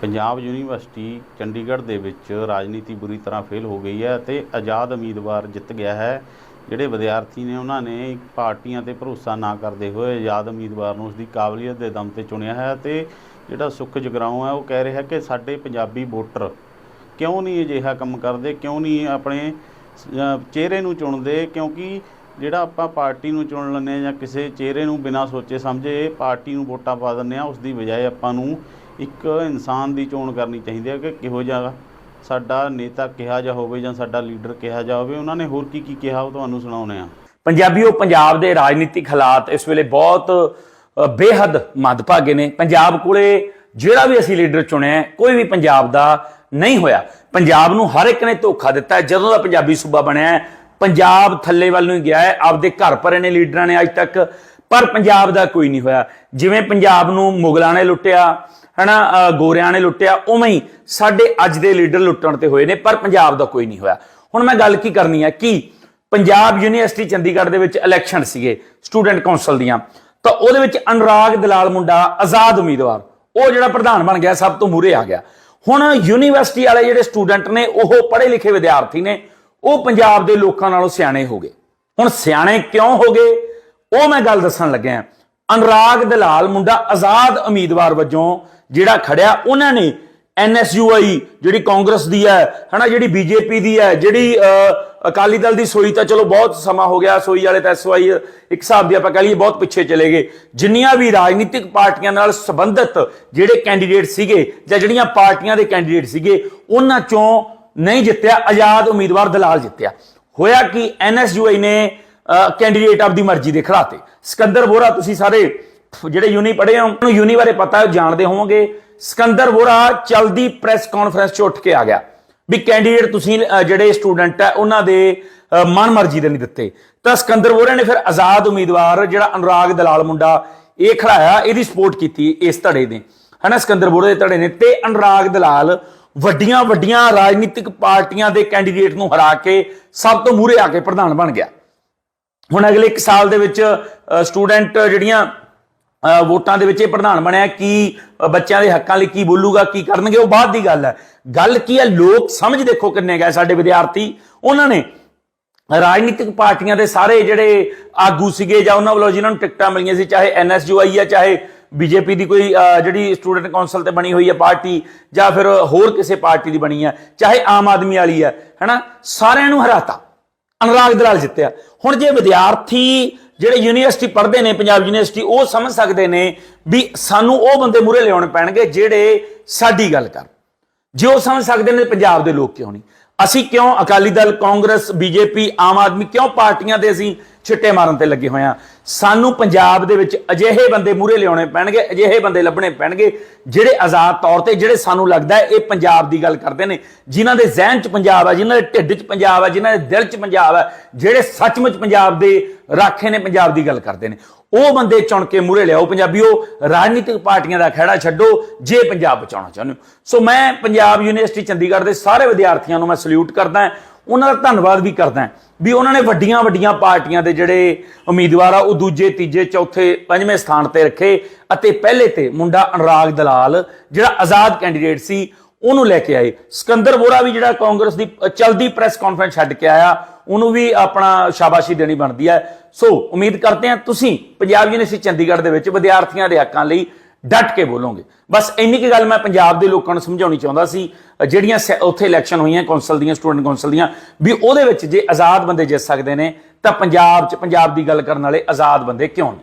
Punjab university Chandigarh ਦੇ ਵਿੱਚ ਰਾਜਨੀਤੀ ਬੁਰੀ ਤਰ੍ਹਾਂ ਫੇਲ ਹੋ ਗਈ ਹੈ ਅਤੇ ਆਜ਼ਾਦ ਉਮੀਦਵਾਰ ਜਿੱਤ ਗਿਆ ਹੈ। ਜਿਹੜੇ ਵਿਦਿਆਰਥੀ ਨੇ ਉਹਨਾਂ ਨੇ ਪਾਰਟੀਆਂ ਤੇ ਭਰੋਸਾ ਨਾ ਕਰਦੇ ਹੋਏ ਆਜ਼ਾਦ ਉਮੀਦਵਾਰ ਨੂੰ ਉਸਦੀ ਕਾਬਲੀਅਤ ਦੇ ਦਮ ਤੇ ਚੁਣਿਆ ਹੈ ਤੇ ਜਿਹੜਾ ਸੁੱਖ ਜਗਰਾਉਂ ਹੈ ਉਹ ਕਹਿ ਰਿਹਾ ਕਿ ਸਾਡੇ ਪੰਜਾਬੀ ਵੋਟਰ ਕਿਉਂ ਨਹੀਂ ਅਜਿਹਾ ਕੰਮ ਕਰਦੇ, ਕਿਉਂ ਨਹੀਂ ਆਪਣੇ ਚਿਹਰੇ ਨੂੰ ਚੁਣਦੇ, ਕਿਉਂਕਿ ਜਿਹੜਾ ਆਪਾਂ ਪਾਰਟੀ ਨੂੰ ਚੁਣ ਲੈਂਦੇ ਹਾਂ ਜਾਂ ਕਿਸੇ ਚਿਹਰੇ ਨੂੰ ਬਿਨਾਂ ਸੋਚੇ ਸਮਝੇ ਪਾਰਟੀ ਨੂੰ ਵੋਟਾਂ ਪਾ ਦਿੰਦੇ ਆ ਉਸ ਦੀ ਬਜਾਏ ਆਪਾਂ ਨੂੰ ਇੱਕ ਇਨਸਾਨ ਦੀ ਚੋਣ ਕਰਨੀ ਚਾਹੀਦੀ ਹੈ ਕਿ ਕਿਹੋ ਜਿਹਾ ਸਾਡਾ ਨੇਤਾ ਕਿਹਾ ਜਾ ਹੋਵੇ ਜਾਂ ਸਾਡਾ ਲੀਡਰ ਕਿਹਾ ਜਾ ਹੋਵੇ, ਉਹਨਾਂ ਨੇ ਹੋਰ ਕੀ ਕੀ ਕਿਹਾ ਉਹ ਤੁਹਾਨੂੰ ਸੁਣਾਉਣੇ ਆ। ਪੰਜਾਬੀਓ, ਪੰਜਾਬ ਦੇ ਰਾਜਨੀਤਿਕ ਹਾਲਾਤ ਇਸ ਵੇਲੇ ਬਹੁਤ ਬੇਹੱਦ ਮੰਦਭਾਗੇ ਨੇ। ਪੰਜਾਬ ਕੋਲੇ ਜਿਹੜਾ ਵੀ ਅਸੀਂ ਲੀਡਰ ਚੁਣਿਆ ਕੋਈ ਵੀ ਪੰਜਾਬ ਦਾ ਨਹੀਂ ਹੋਇਆ। ਪੰਜਾਬ ਨੂੰ ਹਰ ਇੱਕ ਨੇ ਧੋਖਾ ਦਿੱਤਾ ਜਦੋਂ ਦਾ ਪੰਜਾਬੀ ਸੂਬਾ ਬਣਿਆ ਪੰਜਾਬ ਥੱਲੇ ਵੱਲ ਨੂੰ ਗਿਆ ਹੈ। ਆਪਦੇ ਘਰ ਭਰੇ ਨੇ ਲੀਡਰਾਂ ਨੇ ਅੱਜ ਤੱਕ ਪਰ ਪੰਜਾਬ ਦਾ ਕੋਈ ਨਹੀਂ ਹੋਇਆ। ਜਿਵੇਂ ਪੰਜਾਬ ਨੂੰ ਮੁਗਲਾਂ ਨੇ ਲੁੱਟਿਆ ਹਨਾ ਅ, ਗੋਰਿਆਂ ਨੇ ਲੁੱਟਿਆ ਉਵੇਂ ਹੀ ਸਾਡੇ ਅੱਜ ਦੇ ਲੀਡਰ ਲੁੱਟਣ ਤੇ ਹੋਏ ਨੇ ਪਰ ਪੰਜਾਬ ਦਾ ਕੋਈ ਨਹੀਂ ਹੋਇਆ। ਹੁਣ ਮੈਂ ਗੱਲ ਕੀ ਕਰਨੀ ਹੈ ਕਿ ਪੰਜਾਬ ਯੂਨੀਵਰਸਿਟੀ ਚੰਡੀਗੜ੍ਹ ਦੇ ਵਿੱਚ ਇਲੈਕਸ਼ਨ ਸੀਗੇ ਸਟੂਡੈਂਟ ਕੌਂਸਲ ਦੀਆਂ। ਤਾਂ ਉਹਦੇ ਵਿੱਚ ਅਨੁਰਾਗ ਦਲਾਲ ਮੁੰਡਾ ਆਜ਼ਾਦ ਉਮੀਦਵਾਰ ਉਹ ਜਿਹੜਾ ਪ੍ਰਧਾਨ ਬਣ ਗਿਆ ਸਭ ਤੋਂ ਮੂਹਰੇ ਆ ਗਿਆ। ਹੁਣ ਯੂਨੀਵਰਸਿਟੀ ਵਾਲੇ ਜਿਹੜੇ ਸਟੂਡੈਂਟ ਨੇ ਉਹ ਪੜ੍ਹੇ ਲਿਖੇ ਵਿਦਿਆਰਥੀ ਨੇ ਉਹ ਪੰਜਾਬ ਦੇ ਲੋਕਾਂ ਨਾਲੋਂ ਸਿਆਣੇ ਹੋ ਗਏ। ਹੁਣ ਸਿਆਣੇ ਕਿਉਂ ਹੋ ਗਏ? ਉਹ ਮੈਂ ਗੱਲ ਦੱਸਣ ਲੱਗਿਆ ਅਨੁਰਾਗ ਦਲਾਲ ਮੁੰਡਾ ਆਜ਼ਾਦ ਉਮੀਦਵਾਰ ਵਜੋਂ ਜਿਹੜਾ ਖੜਿਆ, ਉਹਨਾਂ ਨੇ ਐਨਐਸਯੂਆਈ ਜਿਹੜੀ ਕਾਂਗਰਸ ਦੀ ਹੈ, ਹਨਾ, ਜਿਹੜੀ ਬੀਜੇਪੀ ਦੀ ਹੈ, ਜਿਹੜੀ ਅਕਾਲੀ ਦਲ ਦੀ ਸੋਈ ਤਾਂ ਚਲੋ ਬਹੁਤ ਸਮਾਂ ਹੋ ਗਿਆ, ਸੋਈ ਵਾਲੇ ਤਾਂ ਐਸਵਾਈ ਇੱਕ ਹਿਸਾਬ ਦੀ ਆਪਾਂ ਕਹ ਲਈਏ ਬਹੁਤ ਪਿੱਛੇ ਚਲੇ ਗਏ। ਜਿੰਨੀਆਂ ਵੀ ਰਾਜਨੀਤਿਕ ਪਾਰਟੀਆਂ ਨਾਲ ਸੰਬੰਧਿਤ ਜਿਹੜੇ ਕੈਂਡੀਡੇਟ ਸੀਗੇ ਜਾਂ ਜਿਹੜੀਆਂ ਪਾਰਟੀਆਂ ਦੇ ਕੈਂਡੀਡੇਟ ਸੀਗੇ, ਉਹਨਾਂ ਚੋਂ ਨਹੀਂ ਜਿੱਤਿਆ, ਆਜ਼ਾਦ ਉਮੀਦਵਾਰ ਦਲਾਲ ਜਿੱਤਿਆ। ਹੋਇਆ ਕਿ ਐਨਐਸਯੂਆਈ ਨੇ ਕੈਂਡੀਡੇਟ ਆਪਦੀ ਮਰਜ਼ੀ ਦੇ ਖੜਾਤੇ ਸਿਕੰਦਰ ਬੋਰਾ ਤੁਸੀਂ ਸਾਰੇ ਜਿਹੜੇ ਯੂਨੀ ਪੜ੍ਹੇ ਹੋ ਨੂੰ ਯੂਨੀ ਬਾਰੇ ਪਤਾ ਹੈ ਜਾਣਦੇ ਹੋਵੋਗੇ। ਸਿਕੰਦਰ ਬੋਰਾ ਚਲਦੀ ਪ੍ਰੈਸ ਕਾਨਫਰੰਸ 'ਚ ਉੱਠ ਕੇ ਆ ਗਿਆ। ਵੀ ਕੈਂਡੀਡੇਟ ਤੁਸੀਂ ਜਿਹੜੇ ਸਟੂਡੈਂਟ ਹੈ ਉਹਨਾਂ ਦੇ ਅ, ਮਨ ਮਰਜ਼ੀ ਦੇ ਨਹੀਂ ਦਿੱਤੇ। ਤਾਂ ਸਿਕੰਦਰ ਬੋਰਾ ਨੇ ਫਿਰ ਆਜ਼ਾਦ ਉਮੀਦਵਾਰ ਜਿਹੜਾ ਅਨੁਰਾਗ ਦਲਾਲ ਮੁੰਡਾ ਇਹ ਖੜਾਇਆ ਇਹਦੀ ਸਪੋਰਟ ਕੀਤੀ ਇਸ ਧੜੇ ਨੇ। ਹਨਾ ਸਿਕੰਦਰ ਬੋਰਾ ਦੇ ਧੜੇ ਨੇ। ਤੇ ਅਨੁਰਾਗ ਦਲਾਲ ਵੱਡੀਆਂ ਵੱਡੀਆਂ ਰਾਜਨੀਤਿਕ ਪਾਰਟੀਆਂ ਦੇ ਕੈਂਡੀਡੇਟ ਨੂੰ ਹਰਾ ਕੇ ਸਭ ਤੋਂ ਮੂਹਰੇ ਆ ਕੇ ਪ੍ਰਧਾਨ ਬਣ ਗਿਆ। ਹੁਣ ਅਗਲੇ 1 ਸਾਲ ਦੇ ਵਿੱਚ ਸਟੂਡੈਂਟ ਜਿਹੜੀਆਂ ਵੋਟਾਂ ਦੇ ਵਿੱਚ ਇਹ ਪ੍ਰਧਾਨ ਬਣਿਆ ਕੀ ਬੱਚਿਆਂ ਦੇ ਹੱਕਾਂ ਲਈ ਕੀ ਬੋਲੂਗਾ, ਕੀ ਕਰਨਗੇ, ਉਹ ਬਾਅਦ ਦੀ ਗੱਲ ਹੈ। ਗੱਲ ਕੀ ਹੈ, ਲੋਕ ਸਮਝ ਦੇਖੋ ਕਿੰਨੇ ਗਏ ਸਾਡੇ ਵਿਦਿਆਰਥੀ। ਉਹਨਾਂ ਨੇ ਰਾਜਨੀਤਿਕ ਪਾਰਟੀਆਂ ਦੇ ਸਾਰੇ ਜਿਹੜੇ ਆਗੂ ਸੀਗੇ ਜਾਂ ਉਹਨਾਂ ਵੱਲੋਂ ਜਿਨ੍ਹਾਂ ਨੂੰ ਟਿਕਟਾਂ ਮਿਲੀਆਂ ਸੀ, ਚਾਹੇ ਐਨਐਸਯੂਆਈ ਹੈ, ਚਾਹੇ ਬੀਜੇਪੀ ਦੀ ਕੋਈ ਜਿਹੜੀ ਸਟੂਡੈਂਟ ਕਾਉਂਸਲ ਤੇ ਬਣੀ ਹੋਈ ਹੈ ਪਾਰਟੀ, ਜਾਂ ਫਿਰ ਹੋਰ ਕਿਸੇ ਪਾਰਟੀ ਦੀ ਬਣੀ ਹੈ, ਚਾਹੇ ਆਮ ਆਦਮੀ ਵਾਲੀ ਹੈ, ਹੈਨਾ? ਸਾਰਿਆਂ ਨੂੰ ਹਰਾਤਾ। ਅਨੁਰਾਗ ਦਲਾਲ ਜਿੱਤਿਆ। ਹੁਣ ਜੇ ਵਿਦਿਆਰਥੀ ਜਿਹੜੇ ਯੂਨੀਵਰਸਿਟੀ ਪੜ੍ਹਦੇ ਨੇ, ਪੰਜਾਬ ਯੂਨੀਵਰਸਿਟੀ, ਉਹ ਸਮਝ ਸਕਦੇ ਨੇ ਵੀ ਸਾਨੂੰ ਉਹ ਬੰਦੇ ਮੂਰੇ ਲਿਆਉਣੇ ਪੈਣਗੇ ਜਿਹੜੇ ਸਾਡੀ ਗੱਲ ਕਰਨ। ਜੇ ਉਹ ਸਮਝ ਸਕਦੇ ਨੇ ਪੰਜਾਬ ਦੇ ਲੋਕ ਕਿਉਂ ਨਹੀਂ? ਅਸੀਂ ਕਿਉਂ ਅਕਾਲੀ ਦਲ, ਕਾਂਗਰਸ, ਬੀਜੇਪੀ, ਆਮ ਆਦਮੀ ਕਿਉਂ ਪਾਰਟੀਆਂ ਦੇ ਅਸੀਂ ਛਿੱਟੇ ਮਾਰਨ ਤੇ ਲੱਗੇ ਹੋਏ ਆ। ਸਾਨੂੰ ਪੰਜਾਬ ਦੇ ਵਿੱਚ ਅਜਿਹੇ ਬੰਦੇ ਮੂਰੇ ਲਿਆਉਣੇ ਪੈਣਗੇ, ਅਜਿਹੇ ਬੰਦੇ ਲੱਭਣੇ ਪੈਣਗੇ, ਜਿਹੜੇ ਆਜ਼ਾਦ ਤੌਰ ਤੇ, ਜਿਹੜੇ ਸਾਨੂੰ ਲੱਗਦਾ ਇਹ ਪੰਜਾਬ ਦੀ ਗੱਲ ਕਰਦੇ ਨੇ, ਜਿਨ੍ਹਾਂ ਦੇ ਜ਼ਿਹਨ 'ਚ ਪੰਜਾਬ ਹੈ ਜਿਨ੍ਹਾਂ ਦੇ ਢਿੱਡ 'ਚ ਪੰਜਾਬ ਹੈ ਜਿਨ੍ਹਾਂ ਦੇ ਦਿਲ 'ਚ ਪੰਜਾਬ ਹੈ ਜਿਹੜੇ ਸੱਚਮੁੱਚ ਪੰਜਾਬ ਦੇ ਰਾਖੇ ਨੇ, ਪੰਜਾਬ ਦੀ ਗੱਲ ਕਰਦੇ ਨੇ। ਉਹ ਬੰਦੇ ਚੁਣ ਕੇ ਮੂਰੇ ਲਿਆਓ ਪੰਜਾਬੀਓ, ਰਾਜਨੀਤਿਕ ਪਾਰਟੀਆਂ ਦਾ ਖਹਿੜਾ ਛੱਡੋ, ਜੇ ਪੰਜਾਬ ਬਚਾਉਣਾ ਚਾਹੁੰਦੇ ਹੋ। ਸੋ ਮੈਂ ਪੰਜਾਬ ਯੂਨੀਵਰਸਿਟੀ ਚੰਡੀਗੜ੍ਹ ਦੇ ਸਾਰੇ ਵਿਦਿਆਰਥੀਆਂ ਨੂੰ ਮੈਂ ਸਲੂਟ ਕਰਦਾ ਹਾਂ। ਉਹਨਾਂ ਦਾ ਧੰਨਵਾਦ ਵੀ ਕਰਦਾ ਵੀ ਉਹਨਾਂ ਨੇ ਵੱਡੀਆਂ ਵੱਡੀਆਂ ਪਾਰਟੀਆਂ ਦੇ ਜਿਹੜੇ ਉਮੀਦਵਾਰ ਆ, ਉਹ ਦੂਜੇ, ਤੀਜੇ, ਚੌਥੇ, ਪੰਜਵੇਂ ਸਥਾਨ ਤੇ ਰੱਖੇ ਅਤੇ ਪਹਿਲੇ ਤੇ ਮੁੰਡਾ ਅਨੁਰਾਗ ਦਲਾਲ, ਜਿਹੜਾ ਆਜ਼ਾਦ ਕੈਂਡੀਡੇਟ ਸੀ, ਉਹਨੂੰ ਲੈ ਕੇ ਆਏ। ਸਿਕੰਦਰ ਬੋਰਾ ਵੀ ਜਿਹੜਾ ਕਾਂਗਰਸ ਦੀ ਚਲਦੀ ਪ੍ਰੈਸ ਕਾਨਫਰੰਸ ਛੱਡ ਕੇ ਆਇਆ, ਉਹਨੂੰ ਵੀ ਆਪਣਾ ਸ਼ਾਬਾਸ਼ੀ ਦੇਣੀ ਬਣਦੀ ਹੈ। ਸੋ, ਉਮੀਦ ਕਰਦੇ ਹਾਂ ਤੁਸੀਂ ਪੰਜਾਬ ਯੂਨੀਵਰਸਿਟੀ ਚੰਡੀਗੜ੍ਹ ਦੇ ਵਿੱਚ ਵਿਦਿਆਰਥੀਆਂ ਦੇ ਹੱਕਾਂ ਲਈ ਡਟ ਕੇ ਬੋਲੋਗੇ। ਬਸ ਇੰਨੀ ਕੀ ਗੱਲ ਮੈਂ ਪੰਜਾਬ ਦੇ ਲੋਕਾਂ ਨੂੰ ਸਮਝਾਉਣੀ ਚਾਹੁੰਦਾ ਸੀ, ਜਿਹੜੀਆਂ ਸੈ- ਉੱਥੇ ਇਲੈਕਸ਼ਨ ਹੋਈਆਂ ਕੌਂਸਲ ਦੀਆਂ ਸਟੂਡੈਂਟ ਕੌਂਸਲ ਦੀਆਂ, ਵੀ ਉਹਦੇ ਵਿੱਚ ਜੇ ਆਜ਼ਾਦ ਬੰਦੇ ਜਿੱਤ ਸਕਦੇ ਨੇ, ਤਾਂ ਪੰਜਾਬ 'ਚ, ਪੰਜਾਬ ਦੀ ਗੱਲ ਕਰਨ ਵਾਲੇ ਆਜ਼ਾਦ ਬੰਦੇ ਕਿਉਂ ਨਹੀਂ